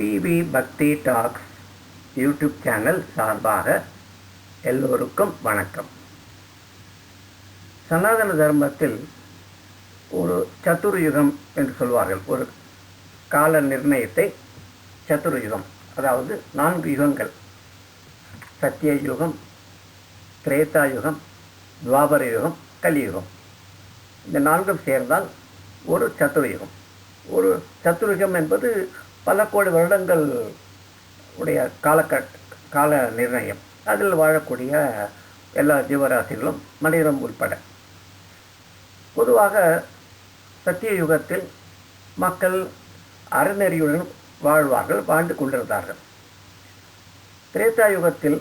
PV பக்தி tax YouTube channel சார்பாக எல்லோருக்கும் வணக்கம். சனாதன தர்மத்தில் ஒரு சத்துர்யுகம் என்று சொல்வார்கள். ஒரு கால நிர்ணயத்தை சத்துர்யுகம் அதாவது நான்கு யுகங்கள். சத்தியயுகம் திரேதா யுகம் துவாபர யுகம் கலியுகம் இந்த நான்கும் சேர்ந்தால் ஒரு சத்துர்யுகம் ஒரு சத்துர்யுகம் என்பது பல கோடி வருடங்கள் உடைய காலக்கட் கால நிர்ணயம். அதில் வாழக்கூடிய எல்லா ஜீவராசிகளும் மனிதம் உட்பட பொதுவாக சத்திய யுகத்தில் மக்கள் அறநெறியுடன் வாழ்வார்கள் வாழ்ந்து கொண்டிருந்தார்கள். திரேதா யுகத்தில்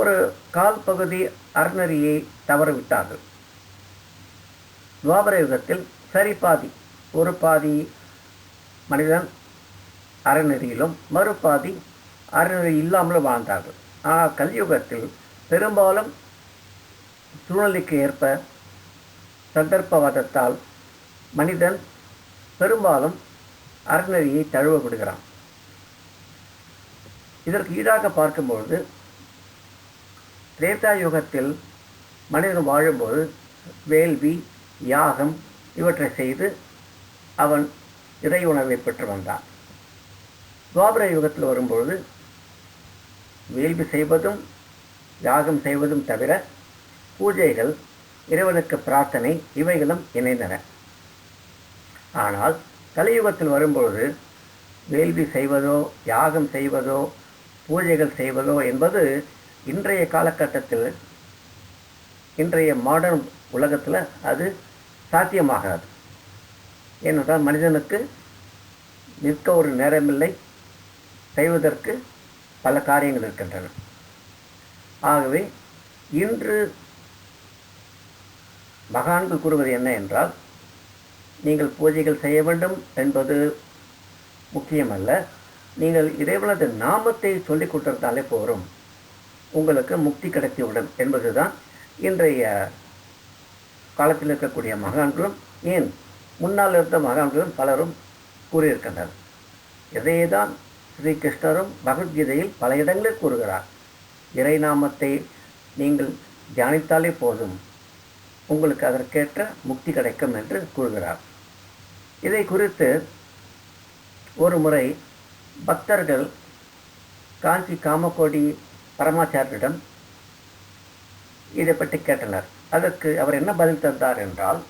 ஒரு கால் பகுதி அறநெறியை தவறவிட்டார்கள். துவாபர யுகத்தில் சரி பாதி ஒரு பாதி மனிதன் அறநெறியிலும் மறுபாதி அறநெறி இல்லாமலும் வாழ்ந்தார்கள். ஆனால் கல்யுகத்தில் பெரும்பாலும் சூழ்நிலைக்கு ஏற்ப சந்தர்ப்பவாதத்தால் மனிதன் பெரும்பாலும் அறநெறியை தழுவ விடுகிறான் இதற்கு ஈடாக பார்க்கும்பொழுது திரேதா யுகத்தில் மனிதன் வாழும்போது வேள்வி யாகம் இவற்றை செய்து அவன் இறை உணவை பெற்று வந்தான். துவாபர யுகத்தில் வரும்பொழுது வேள்வி செய்வதும் யாகம் செய்வதும் தவிர பூஜைகள் இறைவனுக்கு பிரார்த்தனை இவைகளும் இணைந்தன. ஆனால் கலியுகத்தில் வரும்பொழுது வேள்வி செய்வதோ யாகம் செய்வதோ பூஜைகள் செய்வதோ என்பது இன்றைய காலகட்டத்தில் இன்றைய மாடர்ன் உலகத்தில் அது சாத்தியமாகாது. ஏனென்றால் மனிதனுக்கு நிற்க ஒரு நேரமில்லை செய்வதற்கு பல காரியங்கள் இருக்கின்றன. ஆகவே இன்று மகான்கள் கூறுவது என்ன என்றால் நீங்கள் பூஜைகள் செய்ய வேண்டும் என்பது முக்கியமல்ல. நீங்கள் இறைவனது நாமத்தை சொல்லிக் கொடுத்திருந்தாலே போகிறோம் உங்களுக்கு முக்தி கிடைத்துவிடும் என்பதுதான் இன்றைய காலத்தில் இருக்கக்கூடிய மகான்களும் ஏன் முன்னால் இருந்த மகான்களும் பலரும் கூறியிருக்கின்றனர். இதையே தான் ஸ்ரீ கிருஷ்ணரும் பகவத்கீதையில் பல இடங்களில் கூறுகிறார். இறை நாமத்தை நீங்கள் தியானித்தாலே போதும். உங்களுக்கு அதற்கேற்ற முக்தி கிடைக்கும் என்று கூறுகிறார். இதை குறித்து ஒரு முறை பக்தர்கள் காஞ்சி காமக்கோடி பரமாச்சாரியிடம் இதை பற்றி கேட்டனர். அதற்கு அவர் என்ன பதில் தந்தார் என்றால்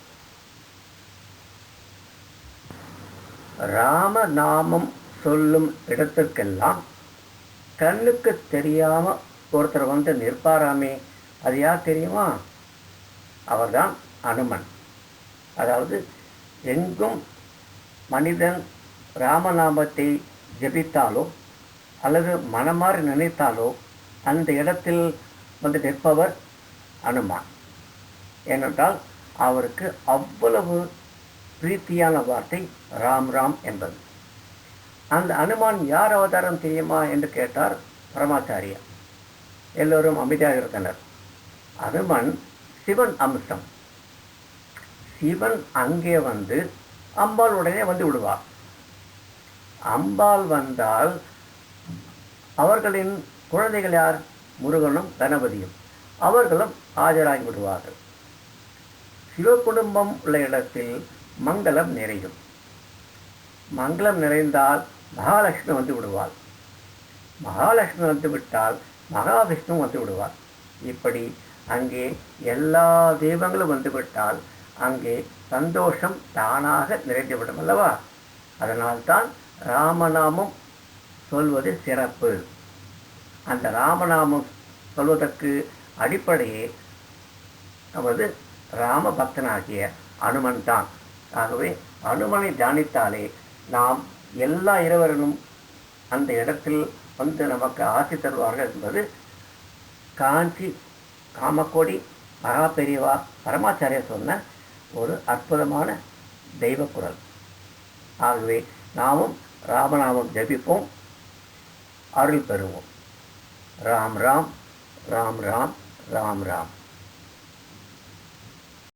ராம நாமம் சொல்லும் இடத்திற்கெல்லாம் கண்ணுக்கு தெரியாமல் ஒருத்தர் வந்து நிற்பாராமே. அது யார் தெரியுமா? அவர்தான் அனுமன். அதாவது எங்கும் மனிதன் ராமநாமத்தை ஜெபித்தாலோ அல்லது மனமாறி நினைத்தாலோ அந்த இடத்தில் வந்து நிற்பவர் அனுமான். ஏனென்றால் அவருக்கு அவ்வளவு பிரீத்தியான வார்த்தை ராம் ராம் என்பது. அந்த அனுமான் யார் அவதாரம் தெரியுமா என்று கேட்டார் பரமாச்சாரியா. எல்லோரும் அமைதியாக இருந்தனர். அனுமன் சிவன் அம்சம். சிவன் அங்கே வந்து அம்பாள் உடனே வந்து விடுவார். அம்பாள் வந்தால் அவர்களின் குழந்தைகள் யார்? முருகனும் கணபதியும். அவர்களும் ஆஜராகி விடுவார்கள். சிவகுடும்பம் உள்ள இடத்தில் மங்களம் நிறையும். மங்களம் நிறைந்தால் மகாலட்சுமி வந்து விடுவாள். மகாலட்சுமி வந்து விட்டால் மகாவிஷ்ணு வந்து விடுவார். இப்படி அங்கே எல்லா தெய்வங்களும் வந்துவிட்டால் அங்கே சந்தோஷம் தானாக நிறைந்துவிடும் அல்லவா? அதனால்தான் ராமநாமம் சொல்வது சிறப்பு. அந்த ராமநாமம் சொல்வதற்கு அடிப்படையே நமது ராம பக்தனாகிய அனுமன் தான் ஆகவே அனுமனை தியானித்தாலே நாம் எல்லா இரவரனும் அந்த இடத்தில் வந்து நமக்கு ஆசி தருவார்கள் என்பது காஞ்சி காமக்கோடி மகா பெரியவா பரமாச்சாரியர் சொன்ன ஒரு அற்புதமான தெய்வ குரல். ஆகவே நாமும் ராமநாமம் ஜபிப்போம் அருள் பெறுவோம். ராம் ராம் ராம் ராம் ராம் ராம்.